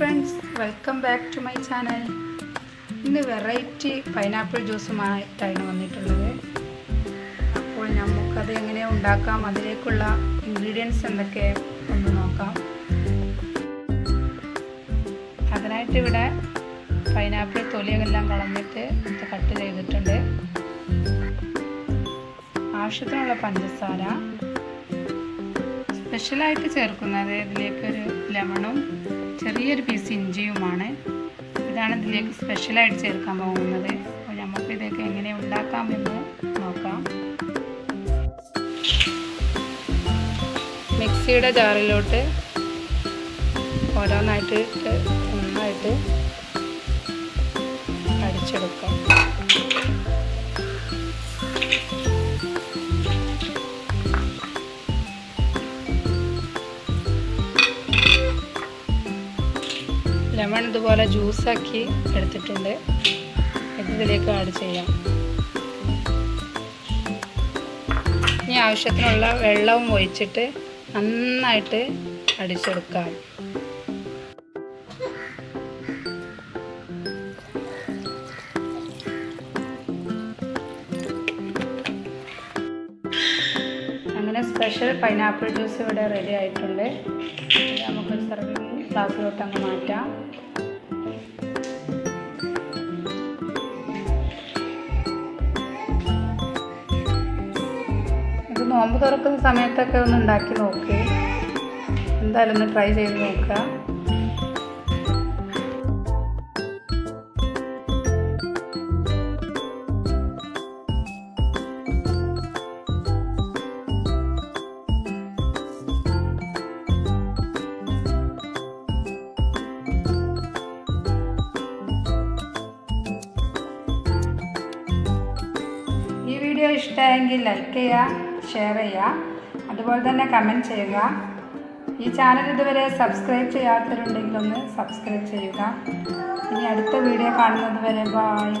Welcome back to my channel ഇന്ന് variety pineapple ജ്യൂസുമായിട്ടാണ് വന്നിട്ടുള്ളത്. അപ്പോൾ നമുക്കത് എങ്ങനെ ഉണ്ടാക്കാം അതിലേക്കുള്ള ഇൻഗ്രീഡിയൻസ് എന്തൊക്കെ ഒന്ന് നോക്കാം. അതിനായിട്ട് ഇവിടെ പൈനാപ്പിൾ തൊലിയെല്ലാം കളഞ്ഞിട്ട് ഇത് കട്ട് ചെയ്തിട്ടുണ്ട്. ആവശ്യത്തിനുള്ള പഞ്ചസാര. സ്പെഷ്യലായിട്ട് ചേർക്കുന്നത് ഇതിലേക്കൊരു ലെമണും ചെറിയൊരു പീസ് ഇഞ്ചിയുമാണ്. ഇതാണ് ഇതിലേക്ക് സ്പെഷ്യലായിട്ട് ചേർക്കാൻ പോകുന്നത്. അപ്പോൾ നമുക്ക് ഇതൊക്കെ എങ്ങനെ ഉണ്ടാക്കാമെന്ന് നോക്കാം. മിക്സിയുടെ ജാറിലോട്ട് ഓരോന്നായിട്ട് ഇട്ട് ലെമൺ ഇതുപോലെ ജ്യൂസാക്കി എടുത്തിട്ടുണ്ട്. ഇത് ഇതിലേക്ക് ആഡ് ചെയ്യാം. ഇനി ആവശ്യത്തിനുള്ള വെള്ളവും ഒഴിച്ചിട്ട് നന്നായിട്ട് അടിച്ചെടുക്കാം. അങ്ങനെ സ്പെഷ്യൽ പൈനാപ്പിൾ ജ്യൂസ് ഇവിടെ റെഡി ആയിട്ടുണ്ട്. നമുക്ക് സർവിങ് ഗ്ലാസ്സിലോട്ട് അങ്ങ് മാറ്റാം. ഇത് നോമ്പ് തുറക്കുന്ന സമയത്തൊക്കെ ഒന്ന് ഉണ്ടാക്കി നോക്കി. എന്തായാലും ഒന്ന് ട്രൈ ചെയ്ത് നോക്കുക. വീഡിയോ ഇഷ്ടമായെങ്കിൽ ലൈക്ക് ചെയ്യുക ഷെയർ ചെയ്യുക. അതുപോലെ തന്നെ കമന്റ് ചെയ്യുക. ഈ ചാനൽ ഇതുവരെ സബ്സ്ക്രൈബ് ചെയ്യാത്തവരുണ്ടെങ്കിൽ ഒന്ന് സബ്സ്ക്രൈബ് ചെയ്യുക. ഇനി അടുത്ത വീഡിയോ കാണുന്നത് വരെ ബായ്